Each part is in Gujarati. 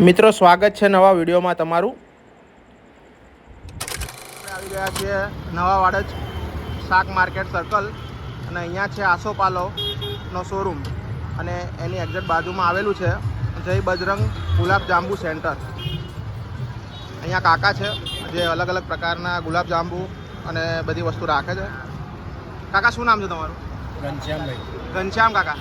મિત્રો સ્વાગત છે નવા વિડીયોમાં તમારું. આવી રહ્યા છીએ નવા વાડજ શાક માર્કેટ સર્કલ અને અહીંયા છે આસોપાલોનો શોરૂમ અને એની એક્ઝેક્ટ બાજુમાં આવેલું છે જય બજરંગ ગુલાબ જાંબુ સેન્ટર. અહીંયા કાકા છે જે અલગ અલગ પ્રકારના ગુલાબ જાંબુ અને બધી વસ્તુ રાખે છે. કાકા શું નામ છે તમારું? ઘનશ્યામભાઈ. ઘનશ્યામ કાકા.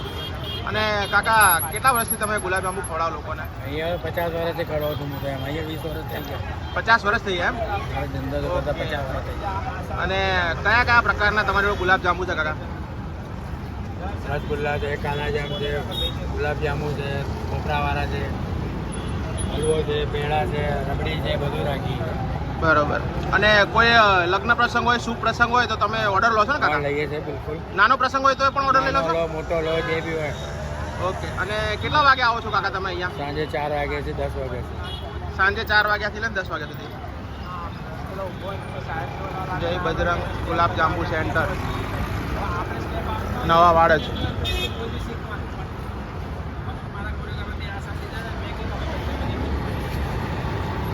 અને કાકા કેટલા વર્ષથી તમે ગુલાબ જાંબુ ખવડાવો લોકોને? અહીંયા પચાસ વર્ષથી ખવડાવો છું હું એમ. અહીંયા વીસ વર્ષ થઈ ગયા. પચાસ વર્ષ થઈ ગયા મારો ધંધો તો બધા પચાસ વર્ષ થઈ ગયા. અને કયા કયા પ્રકારના તમારી ગુલાબજાંબુ ગુલાબ જાંબુ છે કાકા? રસગુલ્લા છે કાલાજામ છે ગુલાબજાંબુ છે કોપરાવાળા છે હલવો છે પેંડા છે રબડી છે બધું રાખી. બરોબર. અને કોઈ લગ્ન પ્રસંગ હોય શુભ પ્રસંગ હોય તો તમે ઓર્ડર લો છો ને કાકા? લઈએ છે બિલકુલ. નાનો પ્રસંગ હોય તો પણ ઓર્ડર લઈ લો છો? મોટો લો જે બી હોય. ઓકે. અને કેટલા વાગે આવો છો કાકા તમે અહીંયા? સાંજે ચાર વાગે છે દસ વાગે છે સાંજે ચાર વાગ્યાથી લઈને દસ વાગ્યા સુધી. જય બજરંગ ગુલાબ જાંબુ સેન્ટર. નવા વાડજ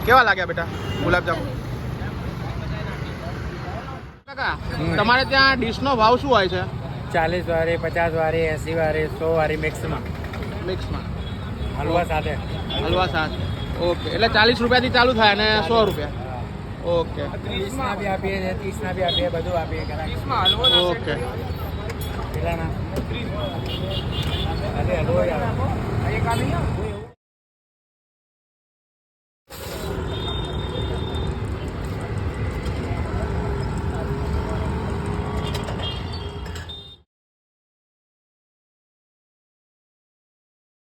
કેવા લાગ્યા બેટા? ગુલાબજાંબુ કાકા તમારે ત્યાં ડીશનો ભાવ શું હોય છે? ચાલીસ વાળી પચાસ વાળી એસી વાળી સો વાળી મિક્સમાં મિક્સમાં હલવા સાથે. હલવા સાથે. ઓકે એટલે ચાલીસ રૂપિયાથી ચાલુ થાય અને સો રૂપિયા. ઓકે ત્રીસના બી આપીએ છીએ ત્રીસના બી આપીએ બધું આપીએ હલવો ઓકે કેટલાના અરે હલવો આવે